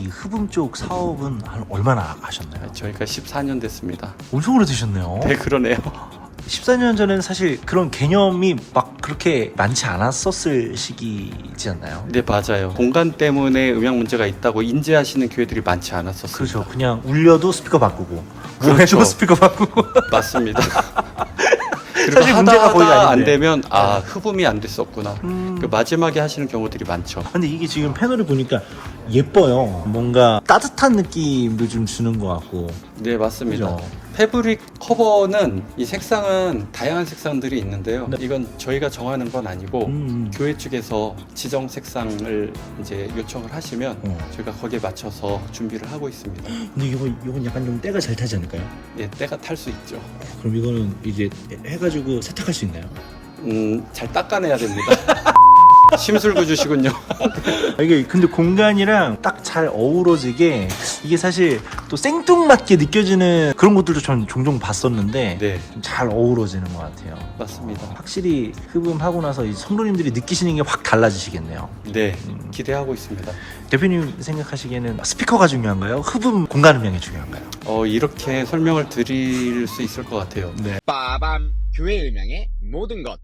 이 흡음 쪽 사업은 한 얼마나 하셨나요? 저희가 14년 됐습니다. 엄청 오래 되셨네요. 네, 그러네요. 14년 전에는 사실 그런 개념이 막 그렇게 많지 않았었을 시기지 않나요? 네, 맞아요. 공간 때문에 음향 문제가 있다고 인지하시는 교회들이 많지 않았었어요. 그렇죠. 그냥 울려도 스피커 바꾸고 뭐 그렇죠. 해도 스피커 바꾸고 맞습니다. 그리고 사실 문제가 거의 하다가 안 아닌데. 되면 아 흡음이 안 됐었구나. 음. 그 마지막에 하시는 경우들이 많죠. 근데 이게 지금 패널을 보니까 예뻐요. 뭔가 따뜻한 느낌도 좀 주는 것 같고. 네, 맞습니다. 그죠? 패브릭 커버는 이 색상은 다양한 색상들이 있는데요. 네. 이건 저희가 정하는 건 아니고 음. 교회 측에서 지정 색상을 이제 요청을 하시면 어. 저희가 거기에 맞춰서 준비를 하고 있습니다. 근데 이건 이건 약간 좀 때가 잘 타지 않을까요? 예, 때가 탈 수 있죠. 그럼 이거는 이제 해가지고 세탁할 수 있나요? 음, 잘 닦아내야 됩니다. 심술구 주시군요. 아, 이게 근데 공간이랑 딱 잘 어우러지게 이게 사실 또 생뚱맞게 느껴지는 그런 것들도 전 종종 봤었는데 네, 좀 잘 어우러지는 것 같아요. 맞습니다. 확실히 흡음하고 나서 이 성도님들이 느끼시는 게 확 달라지시겠네요. 네, 음. 기대하고 있습니다. 대표님 생각하시기에는 스피커가 중요한가요? 흡음 공간 음향이 중요한가요? 어, 이렇게 설명을 드릴 수 있을 것 같아요. 네. 빠밤 교회 음향의 모든 것